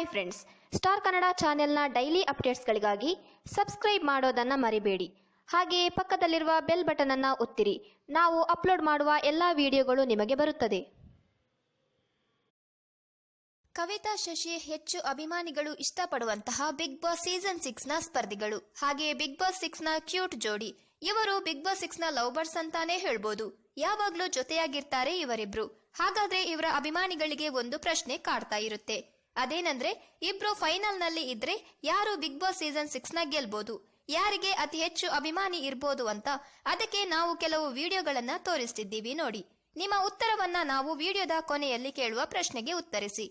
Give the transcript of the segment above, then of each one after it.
Hi friends star Kannada ಚಾನೆಲ್ನ daily ಅಪ್ಡೇಟ್ಸ್ಗಳಿಗಾಗಿ subscribe ಮಾಡೋದನ್ನು ಮರಿಬೇಡಿ. ಹಾಗೆಯೇ ಪಕ್ಕದಲ್ಲಿರುವ ಬೆಲ್ ಬಟನ್ ಅನ್ನು ಒತ್ತಿರಿ. ನಾವು ಅಪ್ಲೋಡ್ ಮಾಡುವ ಎಲ್ಲ ವಿಡಿಯೋಗಳು ನಿಮಗೆ ಬರುತ್ತದೆ. ಕವಿತಾ ಶಶಿ ಹೆಚ್ಚು ಅಭಿಮಾನಿಗಳು ಇಷ್ಟಪಡುವಂತಹ ಬಿಗ್ ಬಾಸ್ ಸೀಸನ್ ಸಿಕ್ಸ್ನ ಸ್ಪರ್ಧಿಗಳು. ಹಾಗೆಯೇ ಬಿಗ್ ಬಾಸ್ ಸಿಕ್ಸ್ನ ಕ್ಯೂಟ್ ಜೋಡಿ. ಇವರು ಬಿಗ್ ಬಾಸ್ ಸಿಕ್ಸ್ನ ಲವ್ ಬರ್ಡ್ಸ್ ಅಂತಾನೆ ಹೇಳ್ಬೋದು. ಯಾವಾಗ್ಲೂ ಜೊತೆಯಾಗಿರ್ತಾರೆ ಇವರಿಬ್ರು. ಹಾಗಾದ್ರೆ ಇವರ ಅಭಿಮಾನಿಗಳಿಗೆ ಒಂದು ಪ್ರಶ್ನೆ ಕಾಡ್ತಾ ಇರುತ್ತೆ. ಅದೇನಂದ್ರೆ, ಇಬ್ರು ಫೈನಲ್ನಲ್ಲಿ ಇದ್ರೆ ಯಾರು ಬಿಗ್ ಬಾಸ್ ಸೀಸನ್ ಸಿಕ್ಸ್ನ ಗೆಲ್ಬಹುದು ಯಾರಿಗೆ ಅತಿ ಹೆಚ್ಚು ಅಭಿಮಾನಿ ಇರ್ಬೋದು ಅಂತ ಅದಕ್ಕೆ ನಾವು ಕೆಲವು ವಿಡಿಯೋಗಳನ್ನ ತೋರಿಸ್ತಿದ್ದೀವಿ ನೋಡಿ. ನಿಮ್ಮ ಉತ್ತರವನ್ನ ನಾವು ವಿಡಿಯೋದ ಕೊನೆಯಲ್ಲಿ ಕೇಳುವ ಪ್ರಶ್ನೆಗೆ ಉತ್ತರಿಸಿ.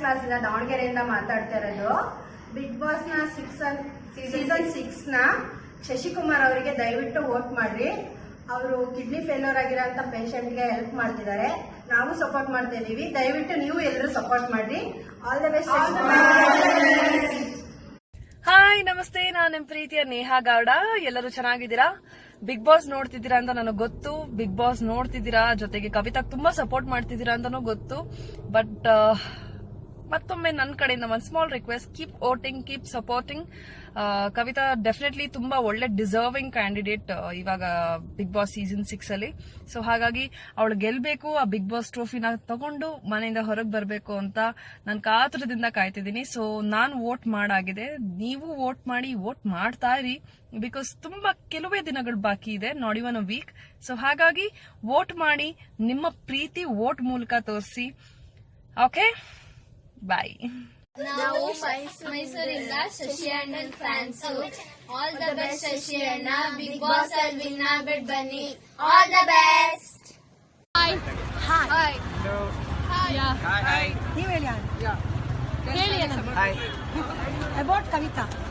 ಕ್ಲಾಸ್ ಇಂದ ದಾವಣಗೆರೆಯಿಂದ ಮಾತಾಡ್ತಾ ಇರೋದು. ಬಿಗ್ ಬಾಸ್ನ ಸಿಕ್ಸ್ ಸೀಸನ್ ಸಿಕ್ಸ್ನ ಶಶಿಕುಮಾರ್ ಅವರಿಗೆ ದಯವಿಟ್ಟು ವೋಟ್ ಮಾಡ್ರಿ. ಅವರು ಕಿಡ್ನಿ ಫೇಲ್ಯೂರ್ ಆಗಿರೋಂತ ಪೇಷಂಟ್ಗೆ ಹೆಲ್ಪ್ ಮಾಡ್ತಿದ್ದಾರೆ. ನಾವು ಸಪೋರ್ಟ್ ಮಾಡ್ತಾ ಇದೀವಿ ದಯವಿಟ್ಟು ನೀವು ಎಲ್ಲರೂ ಸಪೋರ್ಟ್ ಮಾಡ್ರಿ. ಆಲ್ ದ ಬೆಸ್ಟ್ ಹಾಯ್ ನಮಸ್ತೆ. ನಾನು ನಿಮ್ ಪ್ರೀತಿಯ ನೇಹಾ ಗೌಡ. ಎಲ್ಲರೂ ಚೆನ್ನಾಗಿದ್ದೀರಾ? ಬಿಗ್ ಬಾಸ್ ನೋಡ್ತಿದ್ದೀರಾ ಅಂತ ನನಗೆ ಗೊತ್ತು. ಬಿಗ್ ಬಾಸ್ ನೋಡ್ತಿದ್ದೀರಾ? ಜೊತೆಗೆ ಕವಿತಾ ತುಂಬಾ ಸಪೋರ್ಟ್ ಮಾಡ್ತಿದ್ದೀರಾ ಅಂತಾನೂ ಗೊತ್ತು. ಬಟ್ ಮತ್ತೊಮ್ಮೆ ನನ್ನ ಕಡೆಯಿಂದ ಒಂದು small request keep voting keep supporting Kavita definitely ತುಂಬಾ ಒಳ್ಳೆ ಡಿಸರ್ವಿಂಗ್ ಕ್ಯಾಂಡಿಡೇಟ್ ಇವಾಗ ಬಿಗ್ ಬಾಸ್ ಸೀಸನ್ ಸಿಕ್ಸ್ ಅಲ್ಲಿ. ಸೊ ಹಾಗಾಗಿ ಅವಳು ಗೆಲ್ಬೇಕು, ಆ ಬಿಗ್ ಬಾಸ್ ಟ್ರೋಫಿನ ತಗೊಂಡು ಮನೆಯಿಂದ ಹೊರಗೆ ಬರಬೇಕು ಅಂತ ನಾನು ಕಾತುರದಿಂದ ಕಾಯ್ತಿದ್ದೀನಿ. ಸೊ ನಾನು ವೋಟ್ ಮಾಡಾಗಿದೆ. ನೀವು ವೋಟ್ ಮಾಡಿ ವೋಟ್ ಮಾಡ್ತಾ ಇರಿ. ಬಿಕಾಸ್ ತುಂಬಾ ಕೆಲವೇ ದಿನಗಳು ಬಾಕಿ ಇದೆ not even a week so ಹಾಗಾಗಿ ವೋಟ್ ಮಾಡಿ, ನಿಮ್ಮ ಪ್ರೀತಿ ವೋಟ್ ಮೂಲಕ ತೋರಿಸಿ. Okay ಬಾಯ್ ನಾವು ಮೈಸ್- ಮೈಸೂರಿಂದ ಶಶಿ ಅಣ್ಣನ್ fans all the best Shashi ಅಣ್ಣ ಬಿಗ್ ಬಾಸ್ ಅಲ್ಲಿ ವಿನ್ ಆಗ್ಬಿಟ್ ಬನ್ನಿ all the best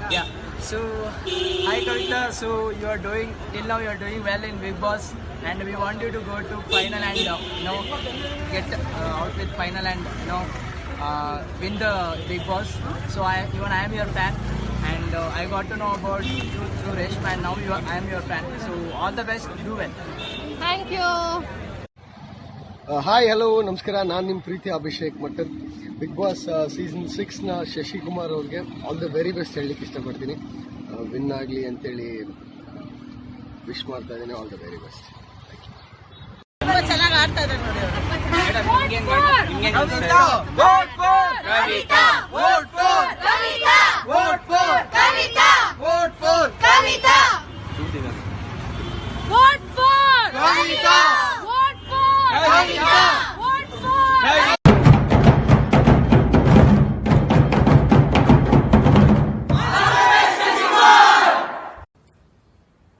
Yeah. So, hi Kavita. So you are doing till now. You are doing well in Big Boss, and we want you to go to final and uh, you know get uh, out with final and you know uh, win the Big Boss. So I even I am your fan, and uh, I got to know about you through Reshma, and now you are, I am your fan. So all the best. Do well. Thank you. Hi hello ನಮಸ್ಕಾರ ನಾನು ನಿಮ್ಮ ಪ್ರೀತಿ ಅಭಿಷೇಕ್ ಮಟ್ಟನ್ big boss season ಸಿಕ್ಸ್ನ ಶಶಿಕುಮಾರ್ ಅವ್ರಿಗೆ all the very best ಹೇಳಲಿಕ್ಕೆ ಇಷ್ಟಪಡ್ತೀನಿ win ಆಗಲಿ ಅಂತೇಳಿ ವಿಶ್ ಮಾಡ್ತಾ ಇದ್ದೀನಿ ಆಲ್ ದ ವೆರಿ ಬೆಸ್ಟ್ ತುಂಬಾ ಚೆನ್ನಾಗಿ ಆಡ್ತಾ ಇದ್ದಾರೆ ನೋಡಿ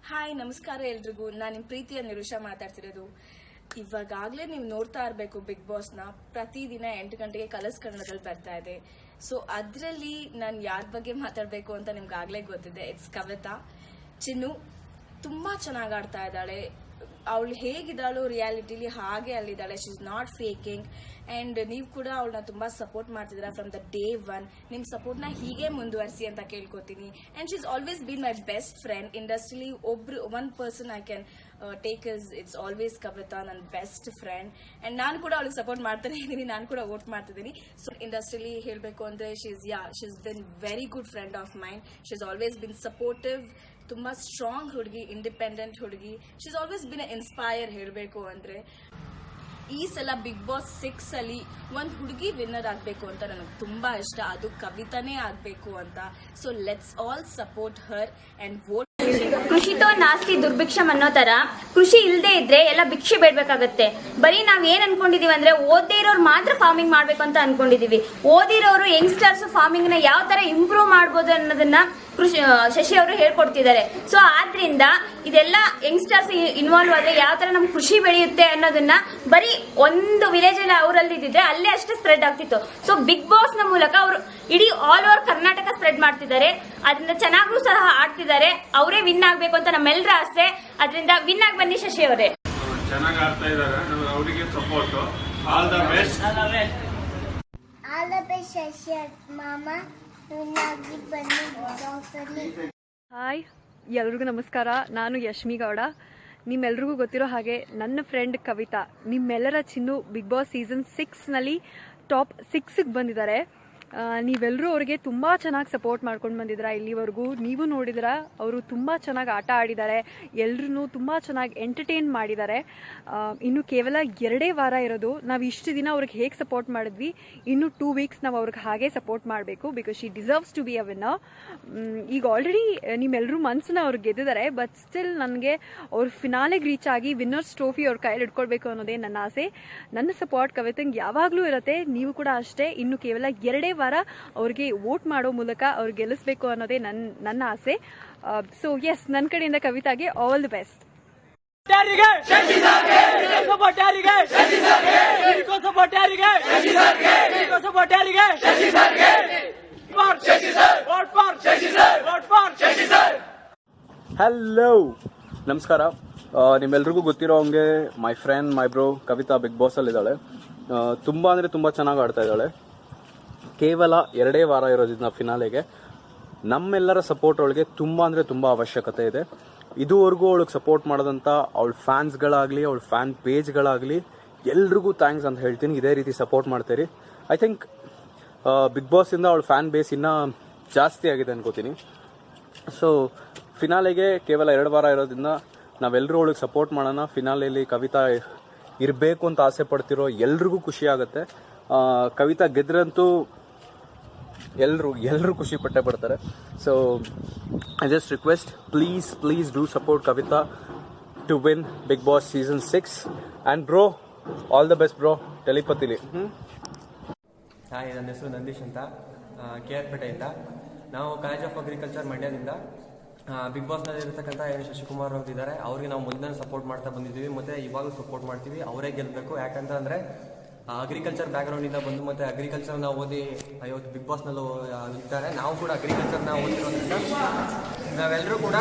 ಹಾಯ್ ನಮಸ್ಕಾರ ಎಲ್ರಿಗೂ. ನಾನು ನಿಮ್ ಪ್ರೀತಿಯ ನಿರುಷ ಮಾತಾಡ್ತಿರೋದು. ಇವಾಗಾಗಲೇ ನೀವು ನೋಡ್ತಾ ಇರಬೇಕು ಬಿಗ್ ಬಾಸ್ನ ಪ್ರತಿದಿನ ಎಂಟು ಗಂಟೆಗೆ ಕಲರ್ಸ್ ಕನ್ನಡದಲ್ಲಿ ಬರ್ತಾ ಇದೆ. ಸೊ ಅದರಲ್ಲಿ ನಾನು ಯಾರ ಬಗ್ಗೆ ಮಾತಾಡಬೇಕು ಅಂತ ನಿಮ್ಗೆ ಆಗಲೇ ಗೊತ್ತಿದೆ. ಇಟ್ಸ್ ಕವಿತಾ ಚಿನ್ನು ತುಂಬಾ ಚೆನ್ನಾಗಿ ಆಡ್ತಾ ಇದ್ದಾಳೆ. ಅವಳು ಹೇಗಿದ್ದಾಳು ರಿಯಾಲಿಟಿಲಿ ಹಾಗೆ ಅಲ್ಲಿದ್ದಾಳೆ. She is not faking and ನೀವು ಕೂಡ ಅವಳನ್ನ ತುಂಬಾ ಸಪೋರ್ಟ್ ಮಾಡ್ತಿದ್ದೀರಾ ಫ್ರಮ್ ದ ಡೇ ಒನ್ ನಿಮ್ಮ ಸಪೋರ್ಟ್ನ ಹೀಗೆ ಮುಂದುವರಿಸಿ ಅಂತ ಕೇಳ್ಕೊತೀನಿ. And she is always been my best friend ಇಂಡಸ್ಟ್ರಿಲಿ ಒಬ್ರು one person I can take is it's always Kavita ನನ್ನ ಬೆಸ್ಟ್ ಫ್ರೆಂಡ್ ಅಂಡ್ ನಾನು ಕೂಡ ಅವಳಿಗೆ ಸಪೋರ್ಟ್ ಮಾಡ್ತಾನೆ ಇದ್ದೀನಿ ನಾನು ಕೂಡ ವೋಟ್ ಮಾಡ್ತಿದ್ದೀನಿ ಸೊ ಇಂಡಸ್ಟ್ರಿಲಿ ಹೇಳಬೇಕು ಅಂದ್ರೆ she is yeah she is been very good friend of mind she is always been supportive ತುಂಬಾ ಸ್ಟ್ರಾಂಗ್ ಹುಡುಗಿ ಇಂಡಿಪೆಂಡೆಂಟ್ ಹುಡುಗಿ. She is always been inspire ಹೇಳಬೇಕು ಅಂದ್ರೆ. ಈ ಸಲ ಬಿಗ್ ಬಾಸ್ ಸಿಕ್ಸ್ ಅಲ್ಲಿ ಒಂದು ಹುಡುಗಿ ವಿನ್ನರ್ ಆಗಬೇಕು ಅಂತ ನನಗೆ ತುಂಬಾ ಇಷ್ಟ. ಅದು ಕವಿತಾನೇ ಆಗಬೇಕು ಅಂತ. So let's all support her and vote ಕೃಷಿತೋ ನಾಸ್ತಿ ದುರ್ಭಿಕ್ಷಮ್ ಅನ್ನೋ ತರ ಕೃಷಿ ಇಲ್ಲದೆ ಇದ್ರೆ ಎಲ್ಲ ಭಿಕ್ಷೆ ಬೇಡ್ಬೇಕಾಗತ್ತೆ. ಬರೀ ನಾವ್ ಏನ್ ಅನ್ಕೊಂಡಿದೀವಿ ಅಂದ್ರೆ ಓದೇ ಇರೋರು ಮಾತ್ರ ಫಾರ್ಮಿಂಗ್ ಮಾಡ್ಬೇಕು ಅಂತ ಅನ್ಕೊಂಡಿದೀವಿ. ಓದಿರೋರು ಯಂಗ್ಸ್ಟರ್ಸ್ ಫಾರ್ಮಿಂಗ್ನ ಯಾವ ತರ ಇಂಪ್ರೂವ್ ಮಾಡ್ಬೋದು ಅನ್ನೋದನ್ನ ಕೃಷಿ ಶಶಿ ಅವರು ಹೇಳ್ಕೊಡ್ತಿದ್ದಾರೆ. ಸೊ ಆದ್ರಿಂದ ಇದೆಲ್ಲ ಯಂಗ್ಸ್ಟರ್ಸ್ ಇನ್ವಾಲ್ವ್ ಆದ್ರೆ ಯಾವ ತರ ನಮ್ ಕೃಷಿ ಬೆಳೆಯುತ್ತೆ ಅನ್ನೋದನ್ನ ಬರೀ ಒಂದು ವಿಲೇಜ್ ಅಲ್ಲಿ ಅವರಲ್ಲಿ ಇದ್ದಿದ್ರೆ ಅಲ್ಲೇ ಅಷ್ಟೇ ಸ್ಪ್ರೆಡ್ ಆಗ್ತಿತ್ತು. ಸೊ ಬಿಗ್ ಬಾಸ್ನ ಮೂಲಕ ಅವರು ಇಡೀ ಆಲ್ ಓವರ್ ಕರ್ನಾಟಕ ಸ್ಪ್ರೆಡ್ ಮಾಡ್ತಿದ್ದಾರೆ. ಅದರಿಂದ ಚೆನ್ನಾಗೂ ಸಹ ಆಡ್ತಿದ್ದಾರೆ. ಅವರೇ ವಿನ್ ಆಗ್ಬೇಕು ಅಂತ ನಮ್ಮೆಲ್ಲರ ಆಸೆ. ಅದರಿಂದ ವಿನ್ ಆಗಿ ಬನ್ನಿ ಶಶಿ ಅವರೇ ಚೆನ್ನಾಗಿ ಆಡ್ತಾ ಇದ್ದಾರೆ ನಾವು ಅವರಿಗೆ support all the best all the best Shashi ಮಾಮ ಹಾಯ್ ಎಲ್ರಿಗೂ ನಮಸ್ಕಾರ. ನಾನು ಯಶ್ಮಿ ಗೌಡ. ನಿಮ್ಮೆಲ್ರಿಗೂ ಗೊತ್ತಿರೋ ಹಾಗೆ ನನ್ನ ಫ್ರೆಂಡ್ ಕವಿತಾ. ನಿಮ್ಮೆಲ್ಲರ ಚಿನ್ನು ಬಿಗ್ ಬಾಸ್ ಸೀಸನ್ ಸಿಕ್ಸ್ನಲ್ಲಿ ಟಾಪ್ ಸಿಕ್ಸಿಗೆ ಬಂದಿದ್ದಾರೆ. ನೀವೆಲ್ಲರೂ ಅವ್ರಿಗೆ ತುಂಬ ಚೆನ್ನಾಗಿ ಸಪೋರ್ಟ್ ಮಾಡ್ಕೊಂಡು ಬಂದಿದ್ರ ಇಲ್ಲಿವರೆಗೂ. ನೀವು ನೋಡಿದ್ರ ಅವರು ತುಂಬ ಚೆನ್ನಾಗಿ ಆಟ ಆಡಿದ್ದಾರೆ ಎಲ್ರೂ ತುಂಬ ಚೆನ್ನಾಗಿ ಎಂಟರ್ಟೈನ್ ಮಾಡಿದ್ದಾರೆ. ಇನ್ನು ಕೇವಲ ಎರಡೇ ವಾರ ಇರೋದು, ನಾವು ಇಷ್ಟು ದಿನ ಅವ್ರಿಗೆ ಹೇಗೆ ಸಪೋರ್ಟ್ ಮಾಡಿದ್ವಿ, ಇನ್ನು ಟೂ ವೀಕ್ಸ್ ನಾವು ಅವ್ರಿಗೆ ಹಾಗೆ ಸಪೋರ್ಟ್ ಮಾಡಬೇಕು because she deserves to be a winner ಈಗ ಆಲ್ರೆಡಿ ನಿಮ್ಮೆಲ್ಲರೂ ಮನಸ್ಸನ್ನ ಅವ್ರು ಗೆದ್ದಿದ್ದಾರೆ ಬಟ್ ಸ್ಟಿಲ್ ನನಗೆ ಅವ್ರ ಫಿನಾಲೆಗೆ ರೀಚ್ ಆಗಿ ವಿನ್ನರ್ಸ್ ಟ್ರೋಫಿ ಅವ್ರ ಕೈಯಲ್ಲಿ ಇಟ್ಕೊಳ್ಬೇಕು ಅನ್ನೋದೇ ನನ್ನ ಆಸೆ. ನನ್ನ ಸಪೋರ್ಟ್ ಕವಿತಂಗೆ ಯಾವಾಗಲೂ ಇರುತ್ತೆ, ನೀವು ಕೂಡ ಅಷ್ಟೇ, ಇನ್ನು ಕೇವಲ ಎರಡೇ ವಾರ ಅವ್ರಿಗೆ ವೋಟ್ ಮಾಡೋ ಮೂಲಕ ಅವ್ರು ಗೆಲ್ಲಿಸ್ಬೇಕು ಅನ್ನೋದೇ ನನ್ನ ನನ್ನ ಆಸೆ. ಸೊ ಎಸ್ ನನ್ನ ಕಡೆಯಿಂದ ಕವಿತಾಗೆ ಆಲ್ ದಿ ಬೆಸ್ಟ್ ಹಲೋ ನಮಸ್ಕಾರ. ನಿಮ್ಮೆಲ್ರಿಗೂ ಗೊತ್ತಿರೋ ಹಂಗೆ my friend my bro Kavita big boss ಅಲ್ಲಿ ಇದ್ದಾಳೆ ತುಂಬಾ ಅಂದ್ರೆ ತುಂಬಾ ಚೆನ್ನಾಗಿ ಆಡ್ತಾ ಇದ್ದಾಳೆ. ಕೇವಲ ಎರಡೇ ವಾರ ಇರೋದ್ರಿಂದ ಫಿನಾಲೆಗೆ ನಮ್ಮೆಲ್ಲರ ಸಪೋರ್ಟ್ ಅವಳಿಗೆ ತುಂಬ ಅಂದರೆ ತುಂಬ ಅವಶ್ಯಕತೆ ಇದೆ. ಇದುವರೆಗೂ ಅವಳಿಗೆ ಸಪೋರ್ಟ್ ಮಾಡೋದಂಥ ಅವಳ ಫ್ಯಾನ್ಸ್ಗಳಾಗಲಿ ಅವಳ ಫ್ಯಾನ್ ಪೇಜ್ಗಳಾಗಲಿ ಎಲ್ರಿಗೂ ಥ್ಯಾಂಕ್ಸ್ ಅಂತ ಹೇಳ್ತೀನಿ. ಇದೇ ರೀತಿ ಸಪೋರ್ಟ್ ಮಾಡ್ತೀರಿ. ಐ ಥಿಂಕ್ ಬಿಗ್ ಬಾಸಿಂದ ಅವಳ ಫ್ಯಾನ್ ಬೇಸ್ ಇನ್ನ ಜಾಸ್ತಿ ಆಗಿದೆ ಅನ್ಕೋತೀನಿ. ಸೊ ಫಿನಾಲೆಗೆ ಕೇವಲ ಎರಡು ವಾರ ಇರೋದ್ರಿಂದ ನಾವೆಲ್ಲರೂ ಅವಳಿಗೆ ಸಪೋರ್ಟ್ ಮಾಡೋಣ. ಫಿನಾಲೆಯಲ್ಲಿ ಕವಿತಾ ಇರಬೇಕು ಅಂತ ಆಸೆ ಪಡ್ತಿರೋ ಎಲ್ರಿಗೂ ಖುಷಿ ಆಗುತ್ತೆ. ಕವಿತಾ ಗೆದ್ರಂತೂ ಎಲ್ಲರೂ ಎಲ್ಲರೂ ಖುಷಿ ಪಟ್ಟೆ ಪಡ್ತಾರೆ so I just request please please do support Kavita to win big boss season six and bro all the best bro ಟೆಲಿಪತಿಲಿ hi ನನ್ನ ಹೆಸರು ನಂದೀಶ್ ಅಂತ. ಕೆ ಆರ್ ಅಂತ ನಾವು ಕಾಲೇಜ್ ಆಫ್ ಅಗ್ರಿಕಲ್ಚರ್ ಮಂಡ್ಯದಿಂದ. ಬಿಗ್ ಬಾಸ್ನಲ್ಲಿ ಇರತಕ್ಕಂಥ ಏನು ಶಶಿಕುಮಾರ್ ಅವರು ಇದ್ದಾರೆ. ಅವ್ರಿಗೆ ನಾವು ಮೊದಲನೇ ಸಪೋರ್ಟ್ ಮಾಡ್ತಾ ಬಂದಿದ್ದೀವಿ. ಮತ್ತು ಇವಾಗಲೂ ಸಪೋರ್ಟ್ ಮಾಡ್ತೀವಿ. ಅವರೇ ಗೆಲ್ಲಬೇಕು ಯಾಕಂತ ಅಂದರೆ ಅಗ್ರಿಕಲ್ಚರ್ ಬ್ಯಾಕ್ಗ್ರೌಂಡಿಂದ ಬಂದು ಮತ್ತು ಅಗ್ರಿಕಲ್ಚರ್ನ ಓದಿ ಇವತ್ತು ಬಿಗ್ ಬಾಸ್ನಲ್ಲೂ ಇದ್ದಾರೆ ನಾವು ಕೂಡ ಅಗ್ರಿಕಲ್ಚರ್ನ ಓದಿರೋದ್ರಿಂದ ನಾವೆಲ್ಲರೂ ಕೂಡ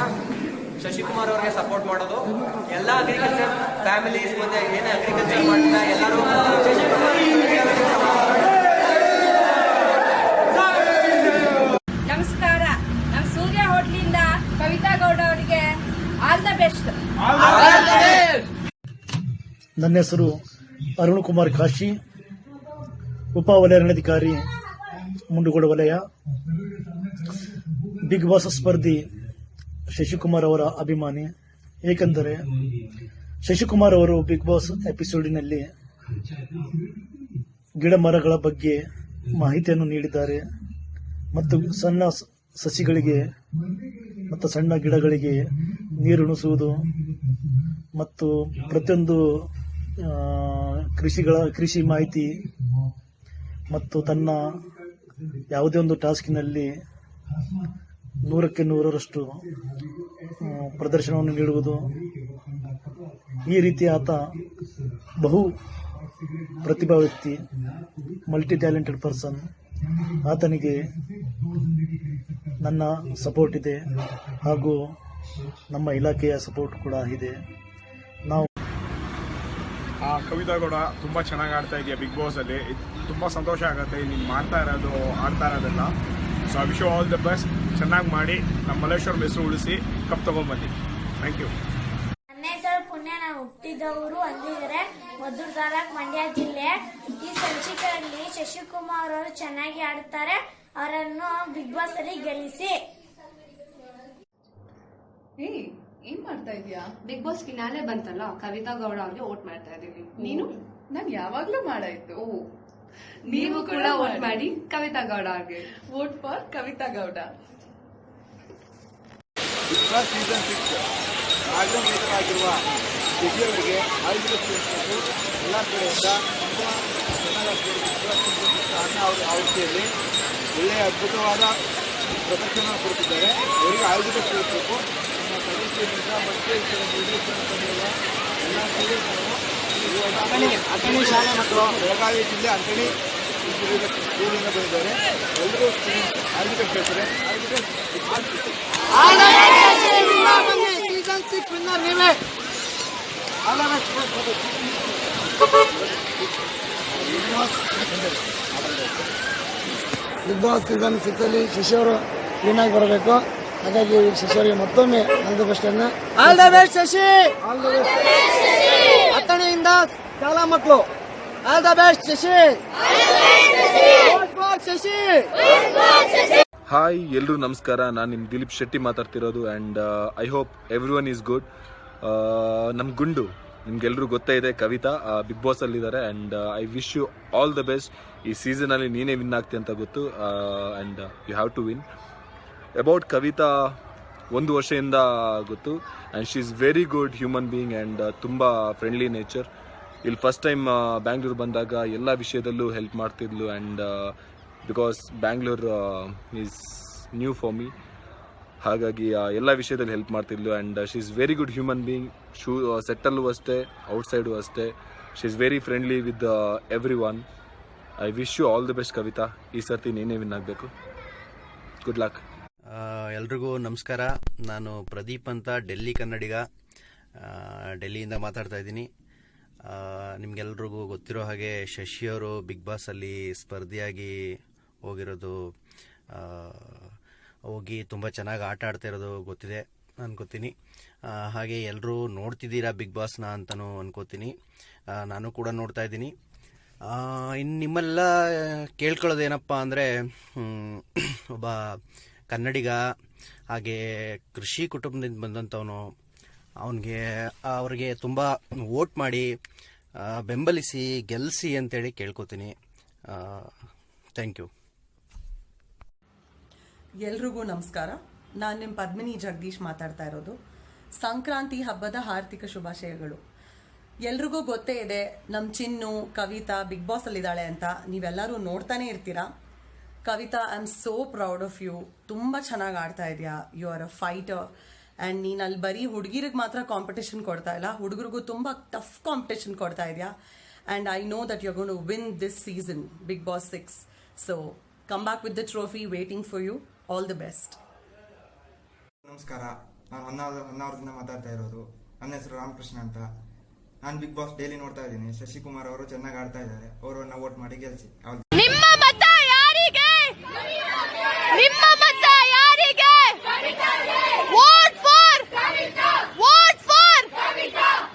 ಶಶಿಕುಮಾರ್ ಅವ್ರಿಗೆ ಸಪೋರ್ಟ್ ಮಾಡೋದು. ಎಲ್ಲ ಅಗ್ರಿಕಲ್ಚರ್ ಫ್ಯಾಮಿಲೀಸ್ ಮತ್ತು ಏನೇ ಅಗ್ರಿಕಲ್ಚರ್ ಮಾಡ್ತಾ ಎಲ್ಲರೂ ನಮಸ್ಕಾರ. ನಮ್ಮ ಸೂರ್ಯ ಹೋಟ್ಲಿಂದ ಕವಿತಾ ಗೌಡ ಅವರಿಗೆ ಆಲ್ ದ ಬೆಸ್ಟ್ ನನ್ನ ಹೆಸರು ಅರುಣ್ ಕುಮಾರ್ ಕಾಶಿ, ಉಪ ವಲಯ ಮುಂಡುಗೋಡ ವಲಯ, ಬಿಗ್ ಬಾಸ್ ಸ್ಪರ್ಧಿ ಶಶಿಕುಮಾರ್ ಅವರ ಅಭಿಮಾನಿ. ಏಕೆಂದರೆ ಶಶಿಕುಮಾರ್ ಅವರು ಬಿಗ್ ಬಾಸ್ ಎಪಿಸೋಡಿನಲ್ಲಿ ಗಿಡ ಮರಗಳ ಬಗ್ಗೆ ಮಾಹಿತಿಯನ್ನು ನೀಡಿದ್ದಾರೆ ಮತ್ತು ಸಣ್ಣ ಸಸಿಗಳಿಗೆ ಮತ್ತು ಸಣ್ಣ ಗಿಡಗಳಿಗೆ ನೀರುಣಿಸುವುದು ಮತ್ತು ಪ್ರತಿಯೊಂದು ಕೃಷಿಗಳ ಕೃಷಿ ಮಾಹಿತಿ ಮತ್ತು ತನ್ನ ಯಾವುದೇ ಒಂದು ಟಾಸ್ಕಿನಲ್ಲಿ ನೂರಕ್ಕೆ ನೂರರಷ್ಟು ಪ್ರದರ್ಶನವನ್ನು ನೀಡುವುದು. ಈ ರೀತಿ ಆತ ಬಹು ಪ್ರತಿಭಾ ವ್ಯಕ್ತಿ ಮಲ್ಟಿ ಟ್ಯಾಲೆಂಟೆಡ್ ಪರ್ಸನ್ ಆತನಿಗೆ ನನ್ನ ಸಪೋರ್ಟ್ ಇದೆ ಹಾಗೂ ನಮ್ಮ ಇಲಾಖೆಯ ಸಪೋರ್ಟ್ ಕೂಡ ಇದೆ. ನಾವು ಕವಿತಾ ಗೌಡ ತುಂಬ ಚೆನ್ನಾಗಿ ಆಡ್ತಾ ಇದೆಯಾ ಬಿಗ್ ಬಾಸಲ್ಲಿ ತುಂಬ ಸಂತೋಷ ಆಗುತ್ತೆ. ನೀನು ಮಾಡ್ತಾ ಇರೋದು ಆಡ್ತಾ ಇರೋದೆಲ್ಲ. So I wish all the best ಚೆನ್ನಾಗಿ ಮಾಡಿ ನಮ್ಮ ಮಲ್ಲೇಶ್ವರ ಹೆಸರು ಉಳಿಸಿ ಕಪ್ ತಗೊಂಡ್ಬನ್ನಿ ಥ್ಯಾಂಕ್ ಯು ನನ್ನ ಹೆಸರು ಪುಣ್ಯ. ನಾವು ಹುಟ್ಟಿದವರು ಅಂದಿದ್ರೆ ಮದ್ದೂರು ತಾಲೂಕ್ ಮಂಡ್ಯ ಜಿಲ್ಲೆ. ಈ ಸಂಚಿಕೆಯಲ್ಲಿ ಶಶಿಕುಮಾರ್ ಅವರು ಚೆನ್ನಾಗಿ ಆಡ್ತಾರೆ. ಅವರನ್ನು ಬಿಗ್ ಬಾಸ್ ಅಲ್ಲಿ ಗೆಲ್ಲಿಸಿ. ಏನ್ ಮಾಡ್ತಾ ಇದೀಯಾ ಬಿಗ್ ಬಾಸ್ ಫಿನಾಲೆ ಬಂತಲ್ಲ ಕವಿತಾ ಗೌಡ ಅವ್ರಿಗೆ ವೋಟ್ ಮಾಡ್ತಾ ಇದೀವಿ ನೀನು? ನಾನು ಯಾವಾಗ್ಲೂ ಮಾಡಾಯ್ತು. ನೀವು ಕೂಡ ವೋಟ್ ಮಾಡಿ. ಕವಿತಾ ಗೌಡ ಅವ್ರಿಗೆ. Vote for Kavita Gowda. Season six ರಾಜ್ಯವಾಗಿರುವ ವಿಜಯವರಿಗೆ ಆಯುಧ ಎಲ್ಲ ಕಡೆಯಿಂದ ತುಂಬ ಚೆನ್ನಾಗಿ ಅನ್ನ ಅವ್ರ ಆವೃತ್ತಿಯಲ್ಲಿ ಒಳ್ಳೆಯ ಅದ್ಭುತವಾದ ಪ್ರದರ್ಶನ ಕೊಡ್ತಿದ್ದಾರೆ. ಅವರಿಗೆ ಆಯೋಜಿತ ಸೇರಿಸಬೇಕು ಎಲ್ಲ ಅಥಣಿ ಶಾಲೆ ಮತ್ತು ಬೆಳಗಾವಿ ಜಿಲ್ಲೆ ಅಥಣಿ ಊರಿಂದ ಬಂದಿದ್ದಾರೆ. ಎಲ್ಲರೂ winner big boss season six ಅಲ್ಲಿ ಶಶಿ ಅವರು ಕ್ಲೀನಾಗಿ ಬರಬೇಕು. ಹಾಗಾಗಿ ಶಶಿ ಅವರಿಗೆ ಮತ್ತೊಮ್ಮೆ ಆಲ್ ದ ಬೆಸ್ಟ್ ಅನ್ನ. All the best Shashi! All the best ಹತ್ತನೆಯಿಂದ ಶಾಲಾ ಮಕ್ಕಳು. All the best Shashi! Shashi! Hi ಎಲ್ಲರೂ ನಮಸ್ಕಾರ. ನಾನು ನಿಮ್ಮ ದಿಲೀಪ್ ಶೆಟ್ಟಿ ಮಾತಾಡ್ತಿರೋದು and I hope everyone is good ನಮ್ಮ ಗುಂಡು ನಿಮ್ಗೆಲ್ರೂ ಗೊತ್ತೇ ಇದೆ Kavita big boss ಅಲ್ಲಿದ್ದಾರೆ and I wish you all the best ಈ ಸೀಸನಲ್ಲಿ ನೀನೇ ವಿನ್ ಆಗ್ತೀಯ ಅಂತ ಗೊತ್ತು. And you have to win about Kavita ಒಂದು ವರ್ಷದಿಂದ ಗೊತ್ತು. And she is very good human being and ತುಂಬ ಫ್ರೆಂಡ್ಲಿ ನೇಚರ್ ಇಲ್ಲಿ ಫಸ್ಟ್ ಟೈಮ್ ಬ್ಯಾಂಗ್ಳೂರು ಬಂದಾಗ ಎಲ್ಲ ವಿಷಯದಲ್ಲೂ help ಮಾಡ್ತಿದ್ಲು and because Bangalore is new for me ಹಾಗಾಗಿ ಎಲ್ಲ ವಿಷಯದಲ್ಲಿ help ಮಾಡ್ತಿದ್ಲು and she is very good human being shoe ಸೆಟ್ಟಲ್ಲೂ ಅಷ್ಟೇ ಔಟ್ಸೈಡು ಅಷ್ಟೇ. She is very friendly with everyone I wish you all the best Kavita ಈ ಸರ್ತಿ ನೀನೇ win ಆಗಬೇಕು. ಗುಡ್ ಲಕ್ ಎಲ್ರಿಗೂ ನಮಸ್ಕಾರ. ನಾನು ಪ್ರದೀಪ್ ಅಂತ, ಡೆಲ್ಲಿ ಕನ್ನಡಿಗ. ಡೆಲ್ಲಿಯಿಂದ ಮಾತಾಡ್ತಾ ಇದ್ದೀನಿ. ನಿಮಗೆಲ್ರಿಗೂ ಗೊತ್ತಿರೋ ಹಾಗೆ ಶಶಿಯವರು ಬಿಗ್ ಬಾಸಲ್ಲಿ ಸ್ಪರ್ಧಿಯಾಗಿ ಹೋಗಿರೋದು ಹೋಗಿ ತುಂಬ ಚೆನ್ನಾಗಿ ಆಟ ಆಡ್ತಾ ಇರೋದು ಗೊತ್ತಿದೆ ಅನ್ಕೋತೀನಿ. ಹಾಗೆ ಎಲ್ಲರೂ ನೋಡ್ತಿದ್ದೀರಾ ಬಿಗ್ ಬಾಸ್ನ ಅಂತಲೂ ಅನ್ಕೋತೀನಿ. ನಾನು ಕೂಡ ನೋಡ್ತಾ ಇದ್ದೀನಿ. ಇನ್ನು ನಿಮ್ಮೆಲ್ಲ ಕೇಳ್ಕೊಳ್ಳೋದೇನಪ್ಪ ಅಂದರೆ ಒಬ್ಬ ಕನ್ನಡಿಗ, ಹಾಗೆ ಕೃಷಿ ಕುಟುಂಬದಿಂದ ಬಂದಂಥವನು, ಅವನಿಗೆ, ಅವ್ರಿಗೆ ತುಂಬ ವೋಟ್ ಮಾಡಿ ಬೆಂಬಲಿಸಿ ಗೆಲ್ಲಿಸಿ ಅಂತೇಳಿ ಕೇಳ್ಕೊತೀನಿ. ಥ್ಯಾಂಕ್ ಯು ಎಲ್ರಿಗೂ ನಮಸ್ಕಾರ. ನಾನು ನಿಮ್ಮ ಪದ್ಮಿನಿ ಜಗದೀಶ್ ಮಾತಾಡ್ತಾ ಇರೋದು. ಸಂಕ್ರಾಂತಿ ಹಬ್ಬದ ಆರ್ಥಿಕ ಶುಭಾಶಯಗಳು. ಎಲ್ರಿಗೂ ಗೊತ್ತೇ ಇದೆ ನಮ್ಮ ಚಿನ್ನು, ಕವಿತಾ, ಬಿಗ್ ಬಾಸ್ ಅಲ್ಲಿದ್ದಾಳೆ ಅಂತ ನೀವೆಲ್ಲರೂ ನೋಡ್ತಾನೆ ಇರ್ತೀರಾ? Kavita I am so proud of you ತುಂಬ ಚೆನ್ನಾಗಿ ಆಡ್ತಾ ಇದೆಯಾ? You are a fighter and ನೀನು ಅಲ್ಲಿ ಬರೀ ಹುಡುಗಿರಿಗೆ ಮಾತ್ರ ಕಾಂಪಿಟೇಷನ್ ಕೊಡ್ತಾ ಇಲ್ಲ. ಹುಡುಗರಿಗೂ ತುಂಬ ಟಫ್ ಕಾಂಪಿಟೇಷನ್ ಕೊಡ್ತಾ ಇದೆಯಾ? And I know that you gonna win this season big boss six so come back with the trophy waiting for you all the best ನಮಸ್ಕಾರ. ನಾನು ಮಾತಾಡ್ತಾ ಇರೋದು. ನನ್ನ ಹೆಸರು ರಾಮಕೃಷ್ಣ ಅಂತ. ನಾನು ಬಿಗ್ ಬಾಸ್ ಡೈಲಿ ನೋಡ್ತಾ ಇದ್ದೀನಿ. ಶಶಿಕುಮಾರ್ ಅವರು ಚೆನ್ನಾಗಿ ಆಡ್ತಾ ಇದ್ದಾರೆ. ಅವರನ್ನ ವೋಟ್ ಮಾಡಿ ಗೆಲ್ಸಿ ಅವ್ರು ನಿಮ್ಮ ಮತ ಯಾರಿಗೆ ನಿಮ್ಮ ಮತ ಯಾರಿಗೆ? Vote for vote for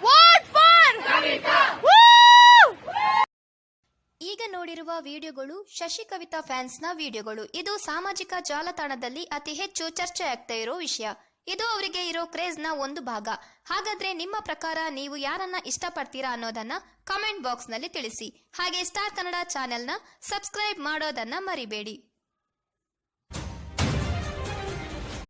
vote for ಈಗ ನೋಡಿರುವ ವಿಡಿಯೋಗಳು ಶಶಿ ಕವಿತಾ ಫ್ಯಾನ್ಸ್ನ ವಿಡಿಯೋಗಳು. ಇದು ಸಾಮಾಜಿಕ ಜಾಲತಾಣದಲ್ಲಿ ಅತಿ ಹೆಚ್ಚು ಚರ್ಚೆ ಆಗ್ತಾ ಇರೋ ವಿಷಯ. ಇದು ಅವರಿಗೆ ಇರೋ ಕ್ರೇಜ್ನ ಒಂದು ಭಾಗ. ಹಾಗಾದ್ರೆ ನಿಮ್ಮ ಪ್ರಕಾರ ನೀವು ಯಾರನ್ನ ಇಷ್ಟಪಡ್ತೀರಾ ಅನ್ನೋದನ್ನ ಕಮೆಂಟ್ ಬಾಕ್ಸ್ನಲ್ಲಿ ತಿಳಿಸಿ. ಹಾಗೆ ಸ್ಟಾರ್ ಕನ್ನಡ ಚಾನೆಲ್ನ ಸಬ್ಸ್ಕ್ರೈಬ್ ಮಾಡೋದನ್ನ ಮರಿಬೇಡಿ.